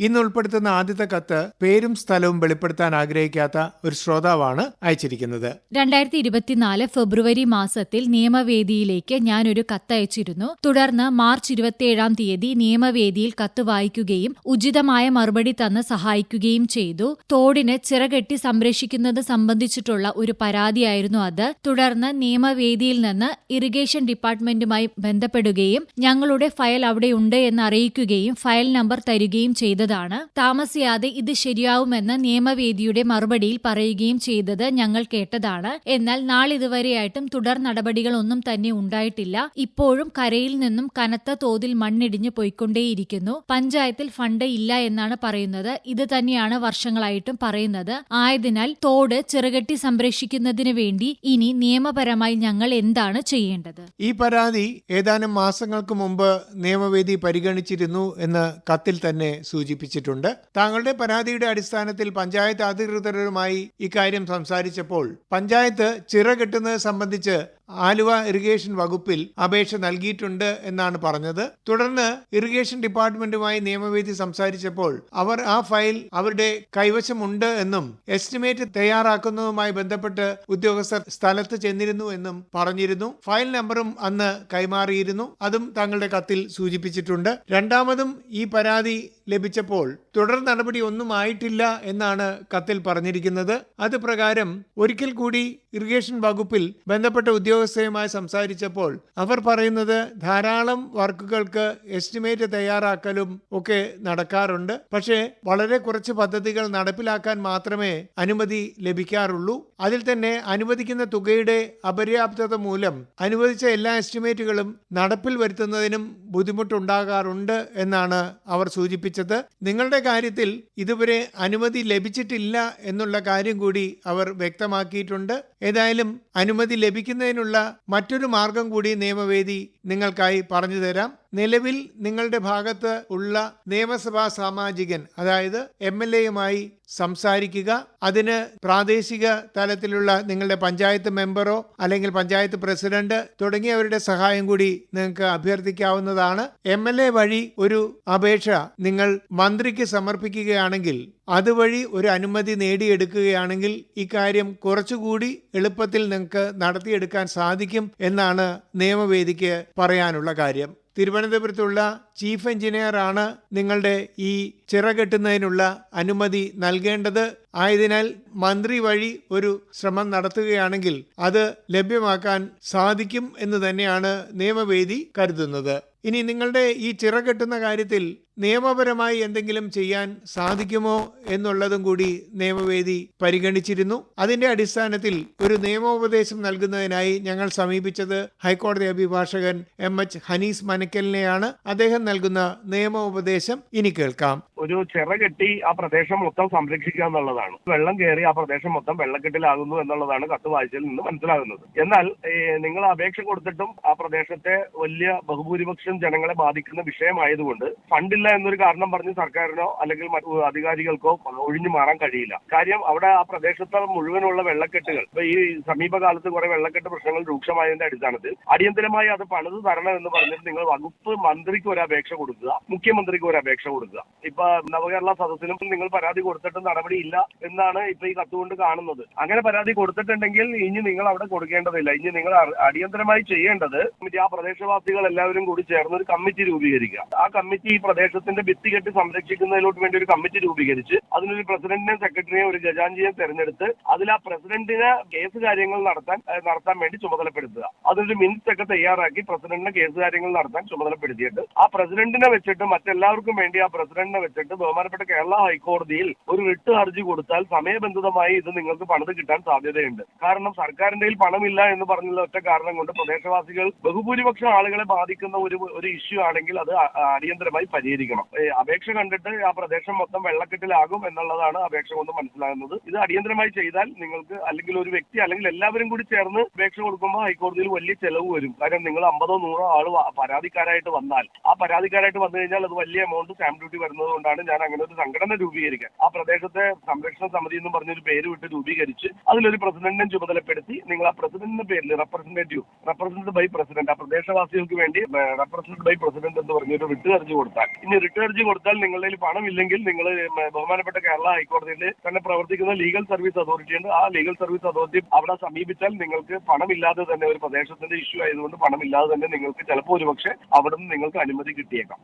ഇന്ന് ഉൾപ്പെടുത്തുന്ന ആദ്യത്തെ കത്ത് പേരും സ്ഥലവും വെളിപ്പെടുത്താൻ ആഗ്രഹിക്കാത്ത ഒരു ശ്രോതാവാണ് അയച്ചിരിക്കുന്നത്. രണ്ടായിരത്തി ഇരുപത്തിനാല് ഫെബ്രുവരി മാസത്തിൽ നിയമവേദിയിലേക്ക് ഞാൻ ഒരു കത്ത് അയച്ചിരുന്നു തുടർന്ന് മാർച്ച് ഇരുപത്തിയേഴാം തീയതി നിയമവേദിയിൽ കത്ത് വായിക്കുകയും ഉചിതമായ മറുപടി തന്ന് സഹായിക്കുകയും ചെയ്തു. തോടിന് ചിറകെട്ടി സംരക്ഷിക്കുന്നത് സംബന്ധിച്ചിട്ടുള്ള ഒരു പരാതിയായിരുന്നു അത്. തുടർന്ന് നിയമവേദിയിൽ നിന്ന് ഇറിഗേഷൻ ഡിപ്പാർട്ട്മെന്റുമായി ബന്ധപ്പെടുകയും ഞങ്ങളുടെ ഫയൽ അവിടെയുണ്ട് എന്ന് അറിയിക്കുകയും ഫയൽ നമ്പർ തരികയും ചെയ്തതാണ് താമസിയാതെ ഇത് ശരിയാവുമെന്ന് നിയമവേദിയുടെ മറുപടിയിൽ പറയുകയും ചെയ്തത് ഞങ്ങൾ കേട്ടതാണ്. എന്നാൽ നാളിതുവരെയായിട്ടും തുടർ നടപടികളൊന്നും തന്നെ ഉണ്ടായിട്ടില്ല. ഇപ്പോഴും കരയിൽ നിന്നും കനത്ത തോതിൽ മണ്ണിടിഞ്ഞു പോയിക്കൊണ്ടേയിരിക്കുന്നു. പഞ്ചായത്തിൽ ഫണ്ട് ഇല്ല എന്നാണ് പറയുന്നത്. ഇത് തന്നെയാണ് വർഷങ്ങളായിട്ടും പറയുന്നത്. ആയതിനാൽ തോട് ചിറകെട്ടി സംരക്ഷിക്കുന്നതിന് വേണ്ടി ഇനി നിയമപരമായി ഞങ്ങൾ എന്താണ് ചെയ്യേണ്ടത്? ഈ പരാതി ഏതാനും മാസങ്ങൾക്ക് മുമ്പ് നിയമവേദി പരിഗണിച്ചിരുന്നു എന്ന് കത്തിൽ തന്നെ സൂചിപ്പിച്ചിട്ടുണ്ട്. താങ്കളുടെ പരാതിയുടെ അടിസ്ഥാനത്തിൽ പഞ്ചായത്ത് അധികൃതരുമായി ഇക്കാര്യം സംസാരിച്ചപ്പോൾ പഞ്ചായത്ത് ചിറ കെട്ടുന്നത് സംബന്ധിച്ച് ആലുവ ഇറിഗേഷൻ വകുപ്പിൽ അപേക്ഷ നൽകിയിട്ടുണ്ട് എന്നാണ് പറഞ്ഞത്. തുടർന്ന് ഇറിഗേഷൻ ഡിപ്പാർട്ട്മെന്റുമായി നിയമവേദി സംസാരിച്ചപ്പോൾ അവർ ആ ഫയൽ അവരുടെ കൈവശമുണ്ട് എന്നും എസ്റ്റിമേറ്റ് തയ്യാറാക്കുന്നതുമായി ബന്ധപ്പെട്ട് ഉദ്യോഗസ്ഥർ സ്ഥലത്ത് ചെന്നിരുന്നു എന്നും പറഞ്ഞിരുന്നു. ഫയൽ നമ്പറും അന്ന് കൈമാറിയിരുന്നു. അതും താങ്കളുടെ കത്തിൽ സൂചിപ്പിച്ചിട്ടുണ്ട്. രണ്ടാമതും ഈ പരാതി ലഭിച്ചപ്പോൾ തുടർ നടപടി ഒന്നും ആയിട്ടില്ല എന്നാണ് കത്തിൽ പറഞ്ഞിരിക്കുന്നത്. അത് പ്രകാരം ഒരിക്കൽ കൂടി ഇറിഗേഷൻ വകുപ്പിൽ ബന്ധപ്പെട്ട ഉദ്യോഗസ്ഥയുമായി സംസാരിച്ചപ്പോൾ അവർ പറയുന്നത് ധാരാളം വർക്കുകൾക്ക് എസ്റ്റിമേറ്റ് തയ്യാറാക്കലും ഒക്കെ നടക്കാറുണ്ട്. പക്ഷേ വളരെ കുറച്ച് പദ്ധതികൾ നടപ്പിലാക്കാൻ മാത്രമേ അനുമതി ലഭിക്കാറുള്ളൂ. അതിൽ തന്നെ അനുവദിക്കുന്ന തുകയുടെ അപര്യാപ്തത മൂലം അനുവദിച്ച എല്ലാ എസ്റ്റിമേറ്റുകളും നടപ്പിൽ വരുത്തുന്നതിനും ബുദ്ധിമുട്ടുണ്ടാകാറുണ്ട് എന്നാണ് അവർ സൂചിപ്പിച്ചത്. നിങ്ങളുടെ കാര്യത്തിൽ ഇതുവരെ അനുമതി ലഭിച്ചിട്ടില്ല എന്നുള്ള കാര്യം കൂടി അവർ വ്യക്തമാക്കിയിട്ടുണ്ട്. ഏതായാലും അനുമതി ലഭിക്കുന്നതിനുള്ള മറ്റൊരു മാർഗം കൂടി നിയമവേദി നിങ്ങൾക്കായി പറഞ്ഞു തരാം. നിലവിൽ നിങ്ങളുടെ ഭാഗത്ത് ഉള്ള നിയമസഭാ സാമാജികൻ അതായത് എം എൽ എയുമായി സംസാരിക്കുക. അതിന് പ്രാദേശിക തലത്തിലുള്ള നിങ്ങളുടെ പഞ്ചായത്ത് മെമ്പറോ അല്ലെങ്കിൽ പഞ്ചായത്ത് പ്രസിഡന്റ് തുടങ്ങിയവരുടെ സഹായം കൂടി നിങ്ങൾക്ക് അഭ്യർത്ഥിക്കാവുന്നതാണ്. എം എൽ എ വഴി ഒരു അപേക്ഷ നിങ്ങൾ മന്ത്രിക്ക് സമർപ്പിക്കുകയാണെങ്കിൽ അതുവഴി ഒരു അനുമതി നേടിയെടുക്കുകയാണെങ്കിൽ ഇക്കാര്യം കുറച്ചുകൂടി എളുപ്പത്തിൽ നിങ്ങൾക്ക് നടത്തിയെടുക്കാൻ സാധിക്കും എന്നാണ് നിയമവേദിക്ക് പറയാനുള്ള കാര്യം. തിരുവനന്തപുരത്തുള്ള ചീഫ് എഞ്ചിനീയറാണ് നിങ്ങളുടെ ഈ ചിറകെട്ടുന്നതിനുള്ള അനുമതി നൽകേണ്ടത് ആയതിനാൽ മന്ത്രി വഴി ഒരു ശ്രമം നടത്തുകയാണെങ്കിൽ അത് ലഭ്യമാക്കാൻ സാധിക്കും എന്ന് തന്നെയാണ് നിയമവേദി കരുതുന്നത്. ഇനി നിങ്ങളുടെ ഈ ചിറകെട്ടുന്ന കാര്യത്തിൽ നിയമപരമായി എന്തെങ്കിലും ചെയ്യാൻ സാധിക്കുമോ എന്നുള്ളതും കൂടി നിയമവേദി പരിഗണിച്ചിരുന്നു. അതിന്റെ അടിസ്ഥാനത്തിൽ ഒരു നിയമോപദേശം നൽകുന്നതിനായി ഞങ്ങൾ സമീപിച്ചത് ഹൈക്കോടതി അഭിഭാഷകൻ എം എച്ച് ഹനീസ് മനക്കലിനെയാണ്. അദ്ദേഹം നൽകുന്ന നിയമോപദേശം ഇനി കേൾക്കാം. ഒരു ചിറകെട്ടി ആ പ്രദേശം മൊത്തം സംരക്ഷിക്കുക എന്നുള്ളതാണ്. വെള്ളം കയറി ആ പ്രദേശം മൊത്തം വെള്ളക്കെട്ടിലാകുന്നു എന്നുള്ളതാണ് കത്ത് വായിച്ചതിൽ നിന്ന് മനസ്സിലാകുന്നത്. എന്നാൽ നിങ്ങൾ അപേക്ഷ കൊടുത്തിട്ടും ആ പ്രദേശത്തെ വലിയ ബഹുഭൂരിപക്ഷം ജനങ്ങളെ ബാധിക്കുന്ന വിഷയമായതുകൊണ്ട് ഫണ്ടില്ല എന്നൊരു കാരണം പറഞ്ഞ് സർക്കാരിനോ അല്ലെങ്കിൽ അധികാരികൾക്കോ ഒഴിഞ്ഞു മാറാൻ കഴിയില്ല. കാര്യം അവിടെ ആ പ്രദേശത്ത് മുഴുവനുള്ള വെള്ളക്കെട്ടുകൾ ഇപ്പൊ ഈ സമീപകാലത്ത് കുറെ വെള്ളക്കെട്ട് പ്രശ്നങ്ങൾ രൂക്ഷമായതിന്റെ അടിസ്ഥാനത്തിൽ അടിയന്തരമായി അത് പണിത് തരണം എന്ന് പറഞ്ഞിട്ട് നിങ്ങൾ വകുപ്പ് മന്ത്രിക്ക് ഒരു അപേക്ഷ കൊടുക്കുക മുഖ്യമന്ത്രിക്ക് ഒരു അപേക്ഷ കൊടുക്കുക. ഇപ്പൊ നവകേരള സദസ്സിലും നിങ്ങൾ പരാതി കൊടുത്തിട്ട് നടപടിയില്ല എന്നാണ് ഇപ്പൊ ഈ കത്തുകൊണ്ട് കാണുന്നത്. അങ്ങനെ പരാതി കൊടുത്തിട്ടുണ്ടെങ്കിൽ ഇനി നിങ്ങൾ അവിടെ കൊടുക്കേണ്ടതില്ല. ഇനി നിങ്ങൾ അടിയന്തരമായി ചെയ്യേണ്ടത് ആ പ്രദേശവാസികൾ എല്ലാവരും കൂടി ചേർന്ന് ഒരു കമ്മിറ്റി രൂപീകരിക്കുക. ആ കമ്മിറ്റി ഈ പ്രദേശത്തിന്റെ ഭിത്തി കെട്ടി സംരക്ഷിക്കുന്നതിലോട്ട് വേണ്ടി ഒരു കമ്മിറ്റി രൂപീകരിച്ച് അതിനൊരു പ്രസിഡന്റിനെയും സെക്രട്ടറിയെയും ഒരു ഖജാൻജിയെ തെരഞ്ഞെടുത്ത് അതിൽ ആ പ്രസിഡന്റിന് കേസ് കാര്യങ്ങൾ നടത്താൻ നടത്താൻ വേണ്ടി ചുമതലപ്പെടുത്തുക. അതൊരു മിനിറ്റ്സ് ഒക്കെ തയ്യാറാക്കി പ്രസിഡന്റിന് കേസ് കാര്യങ്ങൾ നടത്താൻ ചുമതലപ്പെടുത്തിയിട്ട് ആ പ്രസിഡന്റിനെ വെച്ചിട്ട് മറ്റെല്ലാവർക്കും വേണ്ടി ആ പ്രസിഡന്റിനെ വെച്ചിട്ട് ബഹുമാനപ്പെട്ട കേരള ഹൈക്കോടതിയിൽ ഒരു റിട്ട് ഹർജി കൊടുത്താൽ സമയബന്ധിതമായി ഇത് നിങ്ങൾക്ക് പണിത് കിട്ടാൻ സാധ്യതയുണ്ട്. കാരണം സർക്കാരിന്റെ കയ്യിൽ പണമില്ല എന്ന് പറഞ്ഞുള്ള ഒറ്റ കാരണം കൊണ്ട് പ്രദേശവാസികൾ ബഹുഭൂരിപക്ഷം ആളുകളെ ബാധിക്കുന്ന ഒരു ഒരു ഇഷ്യൂ ആണെങ്കിൽ അത് അടിയന്തരമായി പരിഹരിക്കണം. അപേക്ഷ കണ്ടിട്ട് ആ പ്രദേശം മൊത്തം വെള്ളക്കെട്ടിലാകും എന്നുള്ളതാണ് അപേക്ഷ കൊണ്ട് മനസ്സിലാകുന്നത്. ഇത് അടിയന്തരമായി ചെയ്താൽ നിങ്ങൾക്ക് അല്ലെങ്കിൽ ഒരു വ്യക്തി അല്ലെങ്കിൽ എല്ലാവരും കൂടി ചേർന്ന് അപേക്ഷ കൊടുക്കുമ്പോൾ ഹൈക്കോടതിയിൽ വലിയ ചെലവ് വരും. കാരണം നിങ്ങൾ അമ്പതോ നൂറോ ആൾ പരാതിക്കാരായിട്ട് വന്നാൽ. ആ പരാതിക്കാരായിട്ട് വന്നു കഴിഞ്ഞാൽ അത് വലിയ എമൗണ്ട് സ്റ്റാമ്പ് ഡ്യൂട്ടി വരുന്നത് കൊണ്ടാണ് ഞാൻ അങ്ങനെ ഒരു സംഘടന രൂപീകരിക്കാൻ. ആ പ്രദേശത്തെ സംരക്ഷണ സമിതി എന്ന് പറഞ്ഞൊരു പേര് വിട്ട് രൂപീകരിച്ച് അതിലൊരു പ്രസിഡന്റിനെ ചുമതലപ്പെടുത്തി നിങ്ങൾ ആ പ്രസിഡന്റിന്റെ പേരിൽ റെപ്രസെന്റേറ്റീവ് റെപ്രസെന്റഡ് ബൈ പ്രസിഡന്റ് ആ പ്രദേശവാസികൾക്ക് വേണ്ടി റെപ്രസെന്റഡ് ബൈ പ്രസിഡന്റ് എന്ന് പറഞ്ഞൊരു റിട്ട് ഹർജി കൊടുത്താൽ. ഇനി റിട്ട് ഹർജി കൊടുത്താൽ നിങ്ങളുടെ പണം ഇല്ലെങ്കിൽ നിങ്ങൾ ബഹുമാനപ്പെട്ട കേരള ഹൈക്കോടതിയിൽ തന്നെ പ്രവർത്തിക്കുന്ന ലീഗൽ സർവീസ് അതോറിറ്റി ഉണ്ട്. ആ ലീഗൽ സർവീസ് അതോറിറ്റി അവിടെ സമീപിച്ചാൽ നിങ്ങൾക്ക് പണമില്ലാതെ തന്നെ ഒരു പ്രദേശത്തിന്റെ ഇഷ്യൂ ആയതുകൊണ്ട് പണമില്ലാതെ തന്നെ നിങ്ങൾക്ക് ചിലപ്പോൾ ഒരുപക്ഷെ അവിടെ നിങ്ങൾക്ക് അനുമതി കിട്ടിയേക്കാം.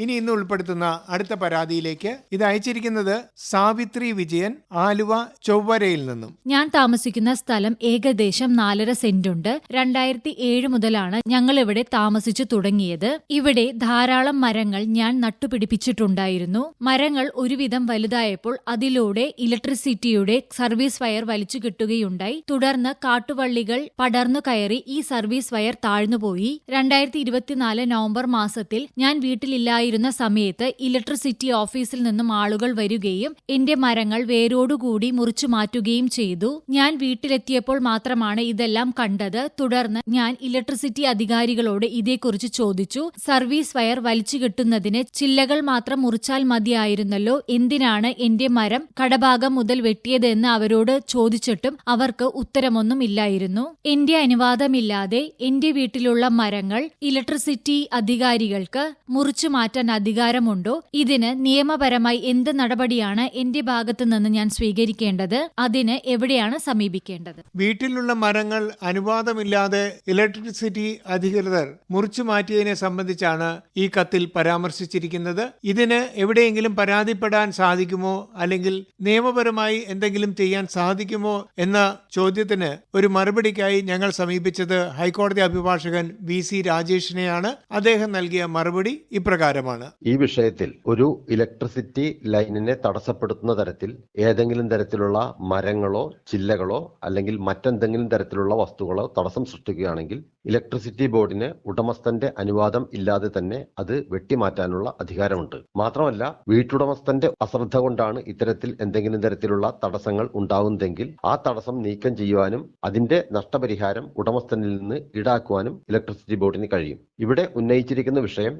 ഇനി ഇന്ന് ഉൾപ്പെടുത്തുന്ന അടുത്ത പരാതിയിലേക്ക് ഇത് അയച്ചിരിക്കുന്നത് സാവിത്രി വിജയൻ ആലുവ ചൊവ്വരയിൽ നിന്നും. ഞാൻ താമസിക്കുന്ന സ്ഥലം ഏകദേശം നാലര സെന്റുണ്ട്. രണ്ടായിരത്തി ഏഴ് മുതലാണ് ഞങ്ങൾ ഇവിടെ താമസിച്ചു തുടങ്ങിയത്. ഇവിടെ ധാരാളം മരങ്ങൾ ഞാൻ നട്ടുപിടിപ്പിച്ചിട്ടുണ്ടായിരുന്നു. മരങ്ങൾ ഒരുവിധം വലുതായപ്പോൾ അതിലൂടെ ഇലക്ട്രിസിറ്റിയുടെ സർവീസ് വയർ വലിച്ചു കിട്ടുകയുണ്ടായി. തുടർന്ന് കാട്ടുവള്ളികൾ പടർന്നു കയറി ഈ സർവീസ് വയർ താഴ്ന്നുപോയി. രണ്ടായിരത്തി ഇരുപത്തിനാല് നവംബർ മാസത്തിൽ ഞാൻ വീട്ടിലില്ലായിരുന്ന. സമയത്ത് ഇലക്ട്രിസിറ്റി ഓഫീസിൽ നിന്നും ആളുകൾ വരികയും എന്റെ മരങ്ങൾ വേരോടുകൂടി മുറിച്ചു മാറ്റുകയും ചെയ്തു. ഞാൻ വീട്ടിലെത്തിയപ്പോൾ മാത്രമാണ് ഇതെല്ലാം കണ്ടത്. തുടർന്ന് ഞാൻ ഇലക്ട്രിസിറ്റി അധികാരികളോട് ഇതേക്കുറിച്ച് ചോദിച്ചു. സർവീസ് വയർ വലിച്ചു കെട്ടുന്നതിന് ചില്ലകൾ മാത്രം മുറിച്ചാൽ മതിയായിരുന്നല്ലോ. എന്തിനാണ് എന്റെ മരം കടഭാഗം മുതൽ വെട്ടിയതെന്ന് അവരോട് ചോദിച്ചിട്ടും അവർക്ക് ഉത്തരമൊന്നും ഇല്ലായിരുന്നു. എന്റെ അനുവാദമില്ലാതെ എന്റെ വീട്ടിലുള്ള മരങ്ങൾ ഇലക്ട്രിസിറ്റി അധികാരികൾക്ക് മുറിച്ചു മാറ്റാൻ അധികാരമുണ്ടോ ഇതിന് നിയമപരമായി എന്ത് നടപടിയാണ് എന്റെ ഭാഗത്തു നിന്ന് ഞാൻ സ്വീകരിക്കേണ്ടത്? അതിന് എവിടെയാണ് സമീപിക്കേണ്ടത്? വീട്ടിലുള്ള മരങ്ങൾ അനുവാദമില്ലാതെ ഇലക്ട്രിസിറ്റി അധികൃതർ മുറിച്ചു മാറ്റിയതിനെ സംബന്ധിച്ചാണ് ഈ കത്തിൽ പരാമർശിച്ചിരിക്കുന്നത്. ഇതിന് എവിടെയെങ്കിലും പരാതിപ്പെടാൻ സാധിക്കുമോ? അല്ലെങ്കിൽ നിയമപരമായി എന്തെങ്കിലും ചെയ്യാൻ സാധിക്കുമോ? എന്ന ചോദ്യത്തിന് ഒരു മറുപടിക്കായി ഞങ്ങൾ സമീപിച്ചത് ഹൈക്കോടതി അഭിഭാഷകൻ വി സി രാജേഷിനെയാണ്. അദ്ദേഹം നൽകിയ മറുപടി ഇപ്രകാരമാണ്. ഈ വിഷയത്തിൽ ഒരു ഇലക്ട്രിസിറ്റി ലൈനിനെ തടസ്സപ്പെടുത്തുന്ന തരത്തിൽ ഏതെങ്കിലും തരത്തിലുള്ള മരങ്ങളോ ചില്ലകളോ അല്ലെങ്കിൽ മറ്റെന്തെങ്കിലും തരത്തിലുള്ള വസ്തുക്കളോ തടസ്സം സൃഷ്ടിക്കുകയാണെങ്കിൽ ഇലക്ട്രിസിറ്റി ബോർഡിന് ഉടമസ്ഥന്റെ അനുവാദം ഇല്ലാതെ തന്നെ അത് വെട്ടിമാറ്റാനുള്ള അധികാരമുണ്ട്. മാത്രമല്ല വീട്ടുടമസ്ഥന്റെ അശ്രദ്ധ കൊണ്ടാണ് ഇത്തരത്തിൽ എന്തെങ്കിലും തരത്തിലുള്ള തടസ്സങ്ങൾ ഉണ്ടാകുന്നതെങ്കിൽ ആ തടസ്സം നീക്കം ചെയ്യുവാനും അതിന്റെ നഷ്ടപരിഹാരം ഉടമസ്ഥനിൽ നിന്ന് ഈടാക്കുവാനും ഇലക്ട്രിസിറ്റി ബോർഡിന് കഴിയും. ഇവിടെ ഉന്നയിച്ചിരിക്കുന്ന വിഷയം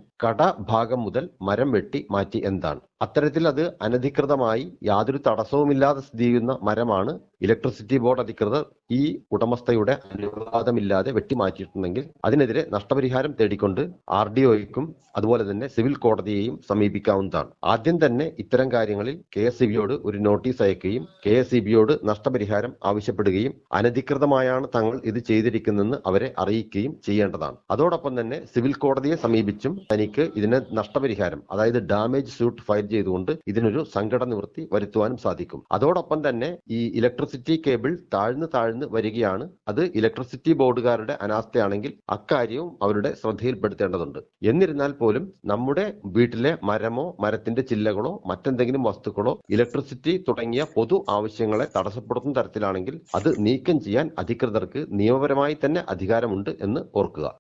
കടഭാഗം മുതൽ മരം വെട്ടി മാറ്റി എന്താണ്? അത്തരത്തിൽ അത് അനധികൃതമായി യാതൊരു തടസ്സവുമില്ലാതെ സ്ഥിതി ചെയ്യുന്ന മരമാണ് ഇലക്ട്രിസിറ്റി ബോർഡ് അധികൃതർ ഈ ഉടമസ്ഥയുടെ അനുവാദമില്ലാതെ വെട്ടിമാറ്റിയിട്ടുണ്ടെങ്കിൽ അതിനെതിരെ നഷ്ടപരിഹാരം തേടിക്കൊണ്ട് ആർ ഡി ഒയ്ക്കും അതുപോലെ തന്നെ സിവിൽ കോടതിയെയും സമീപിക്കാവുന്നതാണ്. ആദ്യം തന്നെ ഇത്തരം കാര്യങ്ങളിൽ കെ എസ് ബിയോട് ഒരു നോട്ടീസ് അയക്കുകയും കെ എസ് ബിയോട് നഷ്ടപരിഹാരം ആവശ്യപ്പെടുകയും അനധികൃതമായാണ് തങ്ങൾ ഇത് ചെയ്തിരിക്കുന്നതെന്ന് അവരെ അറിയിക്കുകയും ചെയ്യേണ്ടതാണ്. അതോടൊപ്പം തന്നെ സിവിൽ കോടതിയെ സമീപിച്ചും തനിക്ക് ഇതിന് നഷ്ടപരിഹാരം അതായത് ഡാമേജ് സ്യൂട്ട് ഫയൽ ചെയ്തുകൊണ്ട് ഇതിനൊരു സംഘടന നിവൃത്തി വരുത്തുവാനും സാധിക്കും. അതോടൊപ്പം തന്നെ ഈ ഇലക്ട്രിസിറ്റി കേബിൾ താഴ്ന്നു താഴ്ന്നു വരികയാണ്. അത് ഇലക്ട്രിസിറ്റി ബോർഡുകാരുടെ അനാസ്ഥയാണെങ്കിൽ അക്കാര്യവും അവരുടെ ശ്രദ്ധയിൽപ്പെടുത്തേണ്ടതുണ്ട്. എന്നിരുന്നാൽ പോലും നമ്മുടെ വീട്ടിലെ മരമോ മരത്തിന്റെ ചില്ലകളോ മറ്റെന്തെങ്കിലും വസ്തുക്കളോ ഇലക്ട്രിസിറ്റി തുടങ്ങിയ പൊതു ആവശ്യങ്ങളെ തടസ്സപ്പെടുത്തുന്ന തരത്തിലാണെങ്കിൽ അത് നീക്കം ചെയ്യാൻ അധികൃതർക്ക് നിയമപരമായി തന്നെ അധികാരമുണ്ട് എന്ന് ഓർക്കുക.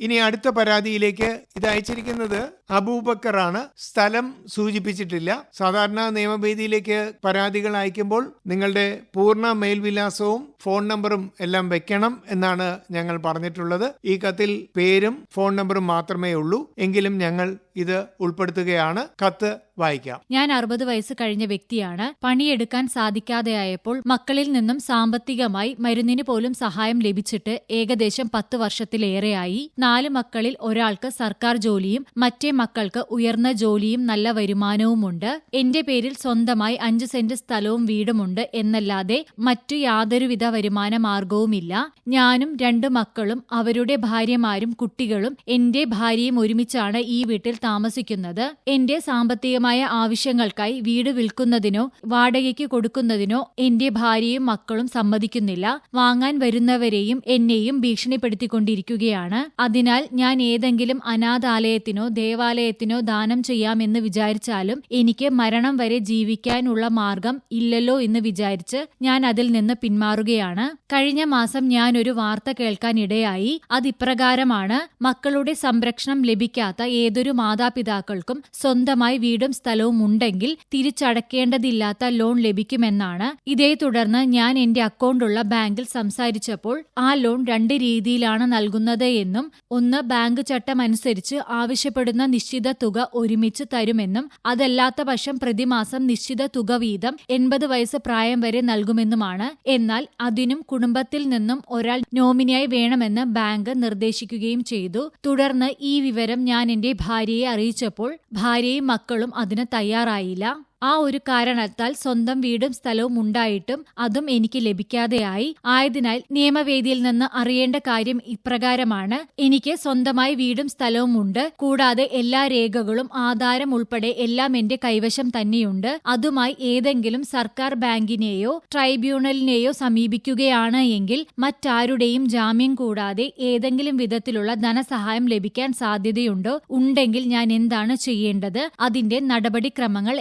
ഇനി അടുത്ത പരാതിയിലേക്ക് ഇത് അയച്ചിരിക്കുന്നത് അബൂബക്കറാണ് സ്ഥലം സൂചിപ്പിച്ചിട്ടില്ല. സാധാരണ നിയമവേദിയിലേക്ക് പരാതികൾ അയക്കുമ്പോൾ നിങ്ങളുടെ പൂർണ മേൽവിലാസവും ഫോൺ നമ്പറും എല്ലാം വെക്കണം എന്നാണ് ഞങ്ങൾ പറഞ്ഞിട്ടുള്ളത്. ഈ കത്തിൽ പേരും ഫോൺ നമ്പറും മാത്രമേ ഉള്ളൂ. എങ്കിലും ഞങ്ങൾ ഇത് ഉൾപ്പെടുത്തുകയാണ്. കത്ത് വായിക്കാം. ഞാൻ അറുപത് വയസ്സ് കഴിഞ്ഞ വ്യക്തിയാണ്. പണിയെടുക്കാൻ സാധിക്കാതെയായപ്പോൾ മക്കളിൽ നിന്നും സാമ്പത്തികമായി മരുന്നിന് പോലും സഹായം ലഭിച്ചിട്ട് ഏകദേശം പത്ത് വർഷത്തിലേറെയായി. നാല് മക്കളിൽ ഒരാൾക്ക് സർക്കാർ ജോലിയും മറ്റേ മക്കൾക്ക് ഉയർന്ന ജോലിയും നല്ല വരുമാനവുമുണ്ട്. എന്റെ പേരിൽ സ്വന്തമായി അഞ്ച് സെന്റ് സ്ഥലവും വീടുമുണ്ട് എന്നല്ലാതെ മറ്റു യാതൊരുവിധ വരുമാന മാർഗവുമില്ല ഞാനും രണ്ടു മക്കളും അവരുടെ ഭാര്യമാരും കുട്ടികളും എന്റെ ഭാര്യയും ഒരുമിച്ചാണ് ഈ വീട്ടിൽ താമസിക്കുന്നത്. എന്റെ സാമ്പത്തികമായ ആവശ്യങ്ങൾക്കായി വീട് വിൽക്കുന്നതിനോ വാടകയ്ക്ക് കൊടുക്കുന്നതിനോ എന്റെ ഭാര്യയും മക്കളും സമ്മതിക്കുന്നില്ല. വാങ്ങാൻ വരുന്നവരെയും എന്നെയും ഭീഷണിപ്പെടുത്തിക്കൊണ്ടിരിക്കുകയാണ്. അതിനാൽ ഞാൻ ഏതെങ്കിലും അനാഥാലയത്തിനോ ദേവാലയ ദേവാലയത്തിനോ ദാനം ചെയ്യാമെന്ന് വിചാരിച്ചാലും എനിക്ക് മരണം വരെ ജീവിക്കാനുള്ള മാർഗം ഇല്ലല്ലോ എന്ന് വിചാരിച്ച് ഞാൻ അതിൽ നിന്ന് പിന്മാറുകയാണ്. കഴിഞ്ഞ മാസം ഞാൻ ഒരു വാർത്ത കേൾക്കാൻ ഇടയായി. അതിപ്രകാരമാണ് മക്കളുടെ സംരക്ഷണം ലഭിക്കാത്ത ഏതൊരു മാതാപിതാക്കൾക്കും സ്വന്തമായി വീടും സ്ഥലവും ഉണ്ടെങ്കിൽ തിരിച്ചടക്കേണ്ടതില്ലാത്ത ലോൺ ലഭിക്കുമെന്നാണ്. ഇതേ തുടർന്ന് ഞാൻ എന്റെ അക്കൗണ്ടുള്ള ബാങ്കിൽ സംസാരിച്ചപ്പോൾ ആ ലോൺ രണ്ട് രീതിയിലാണ് നൽകുന്നത് എന്നും ഒന്ന് ബാങ്ക് ചട്ടമനുസരിച്ച് ആവശ്യപ്പെടുന്ന നിശ്ചിത തുക ഒരുമിച്ച് തരുമെന്നും അതല്ലാത്ത പക്ഷം പ്രതിമാസം നിശ്ചിത തുക വീതം എൺപത് വയസ്സ് പ്രായം വരെ നൽകുമെന്നുമാണ്. എന്നാൽ അതിനും കുടുംബത്തിൽ നിന്നും ഒരാൾ നോമിനിയായി വേണമെന്ന് ബാങ്ക് നിർദ്ദേശിക്കുകയും ചെയ്തു. തുടർന്ന് ഈ വിവരം ഞാൻ എന്റെ ഭാര്യയെ അറിയിച്ചപ്പോൾ ഭാര്യയും മക്കളും അതിന് തയ്യാറായില്ല. ആ ഒരു കാരണത്താൽ സ്വന്തം വീടും സ്ഥലവും ഉണ്ടായിട്ടും അതും എനിക്ക് ലഭിക്കാതെയായി. ആയതിനാൽ നിയമവേദിയിൽ നിന്ന് അറിയേണ്ട കാര്യം ഇപ്രകാരമാണ്. എനിക്ക് സ്വന്തമായി വീടും സ്ഥലവും ഉണ്ട്. കൂടാതെ എല്ലാ രേഖകളും ആധാരം ഉൾപ്പെടെ എല്ലാം എന്റെ കൈവശം തന്നെയുണ്ട്. അതുമായി ഏതെങ്കിലും സർക്കാർ ബാങ്കിനെയോ ട്രൈബ്യൂണലിനെയോ സമീപിക്കുകയാണ് എങ്കിൽ മറ്റാരുടെയും ജാമ്യം കൂടാതെ ഏതെങ്കിലും വിധത്തിലുള്ള ധനസഹായം ലഭിക്കാൻ സാധ്യതയുണ്ടോ? ഉണ്ടെങ്കിൽ ഞാൻ എന്താണ് ചെയ്യേണ്ടത്? അതിന്റെ നടപടിക്രമങ്ങൾ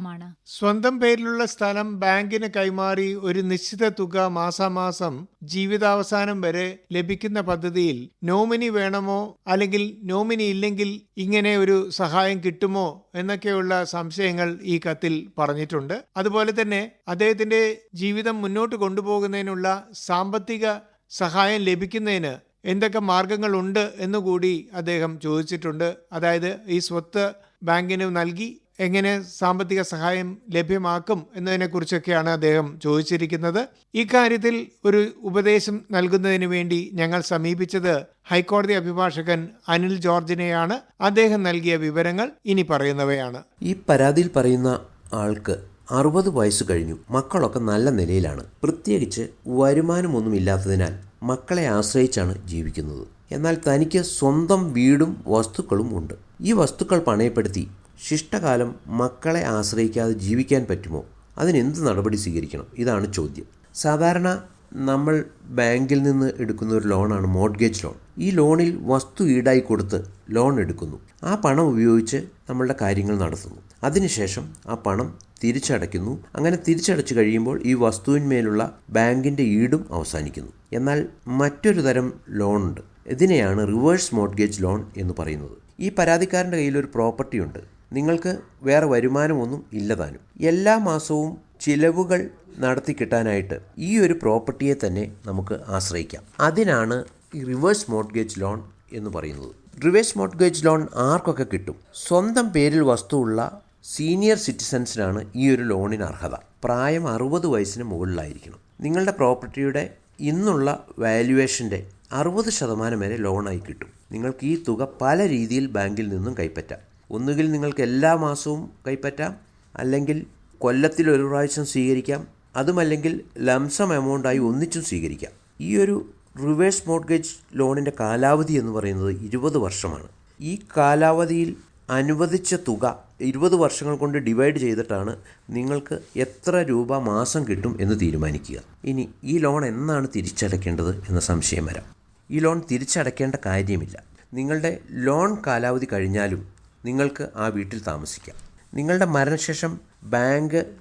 എന്തെല്ലാമാണ് സ്വന്തം പേരിലുള്ള സ്ഥലം ബാങ്കിന് കൈമാറി ഒരു നിശ്ചിത തുക മാസാമാസം ജീവിതാവസാനം വരെ ലഭിക്കുന്ന പദ്ധതിയിൽ നോമിനി വേണമോ അല്ലെങ്കിൽ നോമിനി ഇല്ലെങ്കിൽ ഇങ്ങനെ ഒരു സഹായം കിട്ടുമോ എന്നൊക്കെയുള്ള സംശയങ്ങൾ ഈ കത്തിൽ പറഞ്ഞിട്ടുണ്ട്. അതുപോലെ തന്നെ അദ്ദേഹത്തിന്റെ ജീവിതം മുന്നോട്ട് കൊണ്ടുപോകുന്നതിനുള്ള സാമ്പത്തിക സഹായം ലഭിക്കുന്നതിന് എന്തൊക്കെ മാർഗങ്ങളുണ്ട് എന്നുകൂടി അദ്ദേഹം ചോദിച്ചിട്ടുണ്ട്. അതായത് ഈ സ്വത്ത് ബാങ്കിന് നൽകി എങ്ങനെ സാമ്പത്തിക സഹായം ലഭ്യമാക്കും എന്നതിനെക്കുറിച്ചൊക്കെയാണ് അദ്ദേഹം ചോദിച്ചിരിക്കുന്നത്. ഇക്കാര്യത്തിൽ ഒരു ഉപദേശം നൽകുന്നതിന് വേണ്ടി ഞങ്ങൾ സമീപിച്ചത് ഹൈക്കോടതി അഭിഭാഷകൻ അനിൽ ജോർജിനെയാണ്. അദ്ദേഹം നൽകിയ വിവരങ്ങൾ ഇനി പറയുന്നവയാണ്. ഈ പരാതിയിൽ പറയുന്ന ആൾക്ക് അറുപത് വയസ്സ് കഴിഞ്ഞു. മക്കളൊക്കെ നല്ല നിലയിലാണ്. പ്രത്യേകിച്ച് വരുമാനമൊന്നുമില്ലാത്തതിനാൽ മക്കളെ ആശ്രയിച്ചാണ് ജീവിക്കുന്നത്. എന്നാൽ തനിക്ക് സ്വന്തം വീടും വസ്തുക്കളും ഉണ്ട്. ഈ വസ്തുക്കൾ പണയപ്പെടുത്തി ശിഷ്ടകാലം മക്കളെ ആശ്രയിക്കാതെ ജീവിക്കാൻ പറ്റുമോ? അതിനെന്ത് നടപടി സ്വീകരിക്കണം? ഇതാണ് ചോദ്യം. സാധാരണ നമ്മൾ ബാങ്കിൽ നിന്ന് എടുക്കുന്ന ഒരു ലോണാണ് മോഡ്ഗേജ് ലോൺ. ഈ ലോണിൽ വസ്തു ഈടായി കൊടുത്ത് ലോൺ എടുക്കുന്നു. ആ പണം ഉപയോഗിച്ച് നമ്മളുടെ കാര്യങ്ങൾ നടത്തുന്നു. അതിനുശേഷം ആ പണം തിരിച്ചടയ്ക്കുന്നു. അങ്ങനെ തിരിച്ചടച്ചു കഴിയുമ്പോൾ ഈ വസ്തുവിന്മേലുള്ള ബാങ്കിന്റെ ഈടും അവസാനിക്കുന്നു. എന്നാൽ മറ്റൊരു തരം ലോണുണ്ട്. ഇതിനെയാണ് റിവേഴ്സ് മോഡ്ഗേജ് ലോൺ എന്ന് പറയുന്നത്. ഈ പരാതിക്കാരന്റെ കയ്യിൽ ഒരു പ്രോപ്പർട്ടി ഉണ്ട്. നിങ്ങൾക്ക് വേറെ വരുമാനമൊന്നും ഇല്ലതാനും എല്ലാ മാസവും ചിലവുകൾ നടത്തി കിട്ടാനായിട്ട് ഈ ഒരു പ്രോപ്പർട്ടിയെ തന്നെ നമുക്ക് ആശ്രയിക്കാം. അതിനാണ് ഈ റിവേഴ്സ് മോർഗേജ് ലോൺ എന്ന് പറയുന്നത്. റിവേഴ്സ് മോർഗേജ് ലോൺ ആർക്കൊക്കെ കിട്ടും? സ്വന്തം പേരിൽ വസ്തുവുള്ള സീനിയർ സിറ്റിസൻസിനാണ് ഈ ഒരു ലോണിന് അർഹത. പ്രായം അറുപത് വയസ്സിന് മുകളിലായിരിക്കണം. നിങ്ങളുടെ പ്രോപ്പർട്ടിയുടെ ഇന്നുള്ള വാല്യുവേഷന്റെ അറുപത് ശതമാനം വരെ ലോണായി കിട്ടും. നിങ്ങൾക്ക് ഈ തുക പല രീതിയിൽ ബാങ്കിൽ നിന്നും കൈപ്പറ്റാം. ഒന്നുകിൽ നിങ്ങൾക്ക് എല്ലാ മാസവും കൈപ്പറ്റാം അല്ലെങ്കിൽ കൊല്ലത്തിൽ ഒരു പ്രാവശ്യം സ്വീകരിക്കാം അതുമല്ലെങ്കിൽ ലംസം എമൗണ്ടായി ഒന്നിച്ചും സ്വീകരിക്കാം. ഈ ഒരു റിവേഴ്സ് മോർഗേജ് ലോണിന്റെ കാലാവധി എന്ന് പറയുന്നത് ഇരുപത് വർഷമാണ്. ഈ കാലാവധിയിൽ അനുവദിച്ച തുക ഇരുപത് വർഷങ്ങൾ കൊണ്ട് ഡിവൈഡ് ചെയ്തിട്ടാണ് നിങ്ങൾക്ക് എത്ര രൂപ മാസം കിട്ടും എന്ന് തീരുമാനിക്കുക. ഇനി ഈ ലോൺ എന്നാണ് തിരിച്ചടയ്ക്കേണ്ടത് എന്ന സംശയം വരാം. ഈ ലോൺ തിരിച്ചടയ്ക്കേണ്ട കാര്യമില്ല. നിങ്ങളുടെ ലോൺ കാലാവധി കഴിഞ്ഞാലും നിങ്ങൾക്ക് ആ വീട്ടിൽ താമസിക്കാം. നിങ്ങളുടെ മരണശേഷം ബാങ്ക്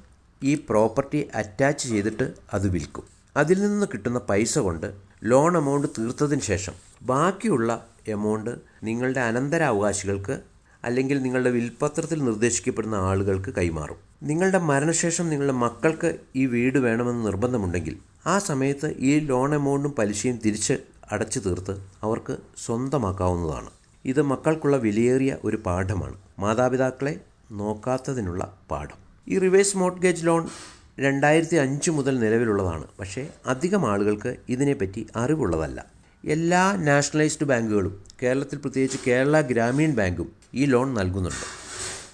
ഈ പ്രോപ്പർട്ടി അറ്റാച്ച് ചെയ്തിട്ട് അത് വിൽക്കും. അതിൽ നിന്ന് കിട്ടുന്ന പൈസ കൊണ്ട് ലോൺ എമൗണ്ട് തീർത്തതിന് ശേഷം ബാക്കിയുള്ള എമൗണ്ട് നിങ്ങളുടെ അനന്തരാവകാശികൾക്ക് അല്ലെങ്കിൽ നിങ്ങളുടെ വിൽപത്രത്തിൽ നിർദ്ദേശിക്കപ്പെടുന്ന ആളുകൾക്ക് കൈമാറും. നിങ്ങളുടെ മരണശേഷം നിങ്ങളുടെ മക്കൾക്ക് ഈ വീട് വേണമെന്ന് നിർബന്ധമുണ്ടെങ്കിൽ ആ സമയത്ത് ഈ ലോൺ എമൗണ്ടും പലിശയും തിരിച്ച് അടച്ചു തീർത്ത് അവർക്ക് സ്വന്തമാക്കാവുന്നതാണ്. ഇത് മക്കൾക്കുള്ള വിലയേറിയ ഒരു പാഠമാണ്. മാതാപിതാക്കളെ നോക്കാത്തതിനുള്ള പാഠം. ഈ റിവേഴ്സ് മോർട്ട്ഗേജ് ലോൺ രണ്ടായിരത്തി അഞ്ച് മുതൽ നിലവിലുള്ളതാണ്. പക്ഷേ അധികം ആളുകൾക്ക് ഇതിനെപ്പറ്റി അറിവുള്ളതല്ല. എല്ലാ നാഷണലൈസ്ഡ് ബാങ്കുകളും കേരളത്തിൽ പ്രത്യേകിച്ച് കേരള ഗ്രാമീൺ ബാങ്കും ഈ ലോൺ നൽകുന്നുണ്ട്.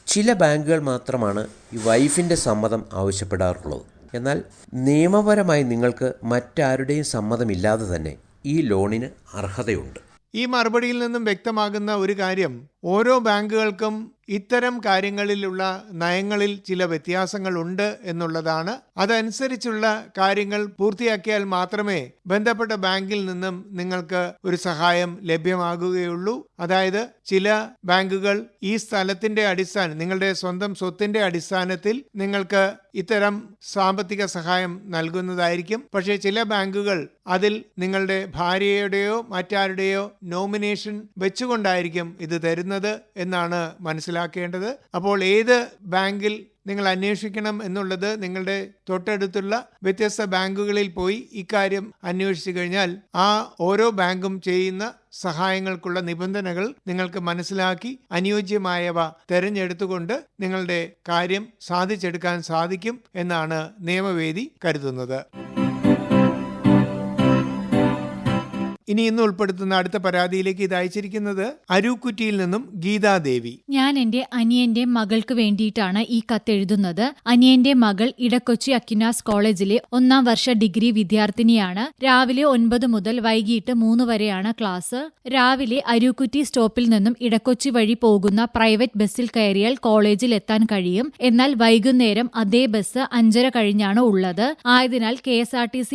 ചില ബാങ്കുകൾ മാത്രമാണ് ഈ വൈഫിന്റെ സമ്മതം ആവശ്യപ്പെടാറുള്ളത്. എന്നാൽ നിയമപരമായി നിങ്ങൾക്ക് മറ്റാരുടെയും സമ്മതമില്ലാതെ തന്നെ ഈ ലോണിന് അർഹതയുണ്ട്. ഈ മറുപടിയിൽ നിന്നും വ്യക്തമാകുന്ന ഒരു കാര്യം ഓരോ ബാങ്കുകൾക്കും ഇത്തരം കാര്യങ്ങളിലുള്ള നയങ്ങളിൽ ചില വ്യത്യാസങ്ങൾ ഉണ്ട് എന്നുള്ളതാണ്. അതനുസരിച്ചുള്ള കാര്യങ്ങൾ പൂർത്തിയാക്കിയാൽ മാത്രമേ ബന്ധപ്പെട്ട ബാങ്കിൽ നിന്നും നിങ്ങൾക്ക് ഒരു സഹായം ലഭ്യമാകുകയുള്ളൂ. അതായത് ചില ബാങ്കുകൾ ഈ സ്ഥലത്തിന്റെ അടിസ്ഥാനം നിങ്ങളുടെ സ്വന്തം സ്വത്തിന്റെ അടിസ്ഥാനത്തിൽ നിങ്ങൾക്ക് ഇത്തരം സാമ്പത്തിക സഹായം നൽകുന്നതായിരിക്കും. പക്ഷേ ചില ബാങ്കുകൾ അതിൽ നിങ്ങളുടെ ഭാര്യയുടെയോ മറ്റാരുടെയോ നോമിനേഷൻ വെച്ചുകൊണ്ടായിരിക്കും ഇത് തരുന്നത് എന്നാണ് മനസ്സിലാക്കേണ്ടത്. അപ്പോൾ ഏത് ബാങ്കിൽ നിങ്ങൾ അന്വേഷിക്കണം എന്നുള്ളത് നിങ്ങളുടെ തൊട്ടടുത്തുള്ള വ്യത്യസ്ത ബാങ്കുകളിൽ പോയി ഇക്കാര്യം അന്വേഷിച്ചു കഴിഞ്ഞാൽ ആ ഓരോ ബാങ്കും ചെയ്യുന്ന സഹായങ്ങൾക്കുള്ള നിബന്ധനകൾ നിങ്ങൾക്ക് മനസ്സിലാക്കി അനുയോജ്യമായവ തെരഞ്ഞെടുത്തുകൊണ്ട് നിങ്ങളുടെ കാര്യം സാധിച്ചെടുക്കാൻ സാധിക്കും എന്നാണ് നിയമവേദി കരുതുന്നത്. ഇനി ഇന്ന് ഉൾപ്പെടുത്തുന്ന അടുത്ത പരാതിയിലേക്ക് ഇത് അയച്ചിരിക്കുന്നത് അരൂക്കുറ്റിയിൽ നിന്നും ഗീതാദേവി. ഞാൻ എന്റെ അനിയന്റെ മകൾക്ക് വേണ്ടിയിട്ടാണ് ഈ കത്തെഴുതുന്നത് അനിയന്റെ മകൾ ഇടക്കൊച്ചി അക്കിനാസ് കോളേജിലെ ഒന്നാം വർഷ ഡിഗ്രി വിദ്യാർത്ഥിനിയാണ്. രാവിലെ ഒൻപത് മുതൽ വൈകിട്ട് മൂന്ന് വരെയാണ് ക്ലാസ്. രാവിലെ അരൂക്കുറ്റി സ്റ്റോപ്പിൽ നിന്നും ഇടക്കൊച്ചി വഴി പോകുന്ന പ്രൈവറ്റ് ബസ്സിൽ കയറിയാൽ കോളേജിൽ എത്താൻ കഴിയും. എന്നാൽ വൈകുന്നേരം അതേ ബസ് അഞ്ചര കഴിഞ്ഞാണ് ഉള്ളത്. ആയതിനാൽ കെ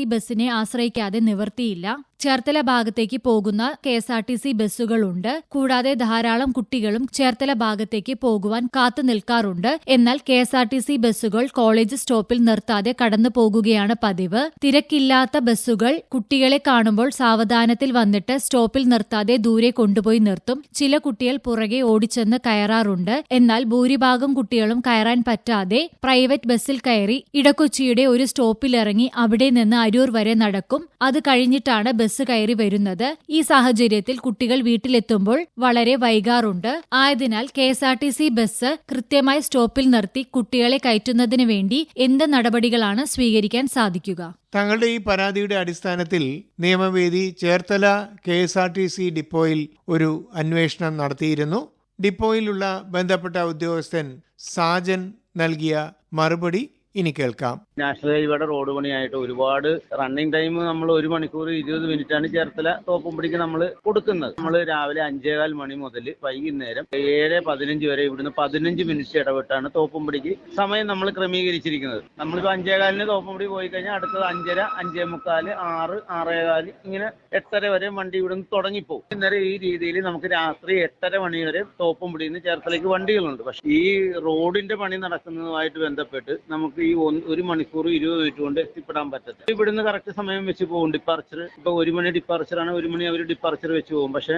ബസ്സിനെ ആശ്രയിക്കാതെ നിവർത്തിയില്ല. ചേർത്തല ഭാഗത്തേക്ക് പോകുന്ന K S R T C ബസ്സുകളുണ്ട്. കൂടാതെ ധാരാളം കുട്ടികളും ചേർത്തല ഭാഗത്തേക്ക് പോകുവാൻ കാത്തു നിൽക്കാറുണ്ട്. എന്നാൽ K S R T C ബസ്സുകൾ കോളേജ് സ്റ്റോപ്പിൽ നിർത്താതെ കടന്നു പോകുകയാണ് പതിവ്. തിരക്കില്ലാത്ത ബസ്സുകൾ കുട്ടികളെ കാണുമ്പോൾ സാവധാനത്തിൽ വന്നിട്ട് സ്റ്റോപ്പിൽ നിർത്താതെ ദൂരെ കൊണ്ടുപോയി നിർത്തും. ചില കുട്ടികൾ പുറകെ ഓടിച്ചെന്ന് കയറാറുണ്ട്. എന്നാൽ ഭൂരിഭാഗം കുട്ടികളും കയറാൻ പറ്റാതെ പ്രൈവറ്റ് ബസ്സിൽ കയറി ഇടക്കൊച്ചിയുടെ ഒരു സ്റ്റോപ്പിലിറങ്ങി അവിടെ നിന്ന് അരൂർ വരെ നടക്കും. അത് കഴിഞ്ഞിട്ടാണ് ബസ് കയറി വരുന്നത് ഈ സാഹചര്യത്തിൽ കുട്ടികൾ വീട്ടിലെത്തുമ്പോൾ വളരെ വൈകാറുണ്ട്. ആയതിനാൽ K S R T C bus കൃത്യമായി സ്റ്റോപ്പിൽ നിർത്തി കുട്ടികളെ കയറ്റുന്നതിന് വേണ്ടി എന്ത് നടപടികളാണ് സ്വീകരിക്കാൻ സാധിക്കുക? തങ്ങളുടെ ഈ പരാതിയുടെ അടിസ്ഥാനത്തിൽ നിയമവേദി Cherthala K S R T C ഡിപ്പോയിൽ ഒരു അന്വേഷണം നടത്തിയിരുന്നു. ഡിപ്പോയിലുള്ള ബന്ധപ്പെട്ട ഉദ്യോഗസ്ഥൻ സാജൻ നൽകിയ മറുപടി ഇനി കേൾക്കാം. നാഷണൽ ഹൈവേയുടെ റോഡ് പണിയായിട്ട് ഒരുപാട് റണ്ണിങ് ടൈം നമ്മൾ ഒരു മണിക്കൂർ ഇരുപത് മിനിറ്റ് ആണ് ചേർത്തല തോപ്പുംപിടിക്ക് നമ്മൾ കൊടുക്കുന്നത്. നമ്മൾ രാവിലെ അഞ്ചേകാൽ മണി മുതൽ വൈകുന്നേരം ഏഴ് പതിനഞ്ച് വരെ ഇവിടുന്ന് പതിനഞ്ച് മിനിറ്റ് ഇടവിട്ടാണ് തോപ്പുംപിടിക്ക് സമയം നമ്മൾ ക്രമീകരിച്ചിരിക്കുന്നത്. നമ്മളിപ്പോൾ അഞ്ചേകാലിന് തോപ്പുംപിടി പോയി കഴിഞ്ഞാൽ അടുത്തത് അഞ്ചര അഞ്ചേ മുക്കാൽ ആറ് ആറേകാൽ ഇങ്ങനെ എട്ടര വരെ വണ്ടി ഇവിടുന്ന് തുടങ്ങിപ്പോകും ഇന്നേരം ഈ രീതിയിൽ നമുക്ക് രാത്രി എട്ടര മണി വരെ തോപ്പുംപിടിയിൽ നിന്ന് ചേർത്തലേക്ക് വണ്ടികളുണ്ട്. പക്ഷേ ഈ റോഡിന്റെ പണി നടക്കുന്നതുമായിട്ട് ബന്ധപ്പെട്ട് നമുക്ക് ഈ ഒരു മണിക്കൂർ ഇരുപത് മിനിറ്റ് കൊണ്ട് എത്തിപ്പെടാൻ പറ്റത്തില്ല. ഇവിടുന്ന് കറക്റ്റ് സമയം വെച്ച് പോകും ഡിപ്പാർച്ചർ ഇപ്പൊ ഒരു മണി ഡിപ്പാർച്ചർ ആണ് ഒരു മണി അവർ ഡിപ്പാർച്ചർ വെച്ച് പോകും. പക്ഷെ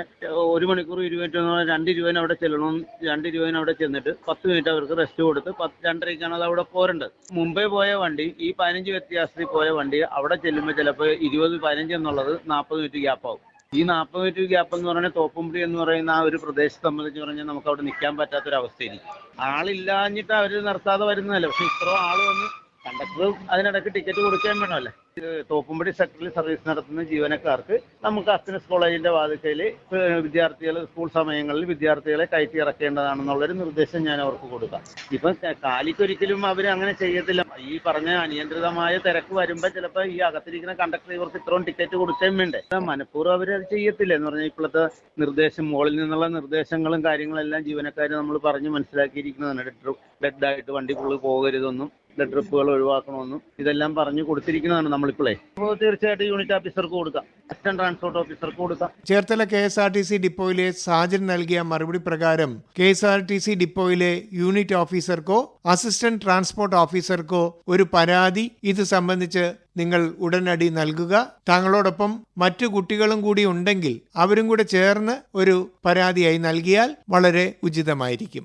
ഒരു മണിക്കൂർ ഇരുപത് മിനിറ്റ് എന്ന് പറഞ്ഞാൽ രണ്ട് ഇരുപതിന് അവിടെ ചെല്ലണം രണ്ട് ഇരുപതിന് അവിടെ ചെന്നിട്ട് പത്ത് മിനിറ്റ് അവർക്ക് റെസ്റ്റ് കൊടുത്ത് പത്ത് രണ്ടരയ്ക്കാണ് അത് അവിടെ പോരേണ്ടത്. മുംബൈ പോയ വണ്ടി ഈ പതിനഞ്ച് വ്യത്യാസത്തിൽ പോയ വണ്ടി അവിടെ ചെല്ലുമ്പോൾ ചിലപ്പോൾ ഇരുപത് പതിനഞ്ച് എന്നുള്ളത് നാൽപ്പത് മിനിറ്റ് ഗ്യാപ്പ് ഗ്യാപ്പാവും ഈ നാൽപ്പത് മിനിറ്റ് ഗ്യാപ്പ് എന്ന് പറഞ്ഞാൽ തോപ്പുംപുടി എന്ന് പറയുന്ന ആ ഒരു പ്രദേശത്തെ സംബന്ധിച്ച് പറഞ്ഞാൽ നമുക്ക് അവിടെ നിൽക്കാൻ പറ്റാത്തൊരവസ്ഥയായിരിക്കും. ആളില്ലാഞ്ഞിട്ട് അവർ നിർത്താതെ വരുന്നതല്ലേ? പക്ഷെ ഇത്ര ആൾ വന്ന് കണ്ടക്ടർ അതിനിടയ്ക്ക് ടിക്കറ്റ് കൊടുക്കാൻ വേണമല്ലേ തോപ്പുംപടി സെക്ടറിൽ സർവീസ് നടത്തുന്ന ജീവനക്കാർക്ക് നമുക്ക് അസ്തിനസ് കോളേജിന്റെ വാതിക്കയിൽ വിദ്യാർത്ഥികൾ സ്കൂൾ സമയങ്ങളിൽ വിദ്യാർത്ഥികളെ കയറ്റി ഇറക്കേണ്ടതാണെന്നുള്ളൊരു നിർദ്ദേശം ഞാൻ അവർക്ക് കൊടുക്കാം. ഇപ്പം കാലിക്കൊരിക്കലും അവർ അങ്ങനെ ചെയ്യത്തില്ല. ഈ പറഞ്ഞ അനിയന്ത്രിതമായ തിരക്ക് വരുമ്പോൾ ചിലപ്പോൾ ഈ അകത്തിരിക്കുന്ന കണ്ടക്ടർ ഇവർക്ക് ഇത്രയും ടിക്കറ്റ് കൊടുക്കുകയും വേണ്ടേ? മനഃപൂർവം അവർ അത് ചെയ്യത്തില്ല എന്ന് പറഞ്ഞാൽ ഇപ്പോഴത്തെ നിർദ്ദേശം മുകളിൽ നിന്നുള്ള നിർദ്ദേശങ്ങളും കാര്യങ്ങളെല്ലാം ജീവനക്കാർ നമ്മൾ പറഞ്ഞ് മനസ്സിലാക്കിയിരിക്കുന്നതാണ്. ഡെഡ് ആയിട്ട് വണ്ടി ഫുള്ള് പോകരുതെന്നും ഡെഡ് ട്രിപ്പുകൾ ഒഴിവാക്കണമെന്നും ഇതെല്ലാം പറഞ്ഞു കൊടുത്തിരിക്കുന്നതാണ് നമ്മളിപ്പോഴേ അപ്പോൾ തീർച്ചയായിട്ടും യൂണിറ്റ് ഓഫീസർക്ക് കൊടുക്കാം. അസിസ്റ്റന്റ് ട്രാൻസ്പോർട്ട് ഓഫീസർക്ക് കൊടുക്കാം. Cherthala K S R T C ഡിപ്പോയിലെ Sajan നൽകിയ മറുപടി പ്രകാരം K S R T C ഡിപ്പോയിലെ unit ഓഫീസർക്കോ അസിസ്റ്റന്റ് ട്രാൻസ്പോർട്ട് ഓഫീസർക്കോ ഒരു പരാതി ഇത് സംബന്ധിച്ച് നിങ്ങൾ ഉടനടി നൽകുക. താങ്കളോടൊപ്പം മറ്റു കുട്ടികളും കൂടി ഉണ്ടെങ്കിൽ അവരും കൂടെ ചേർന്ന് ഒരു പരാതിയായി നൽകിയാൽ വളരെ ഉചിതമായിരിക്കും.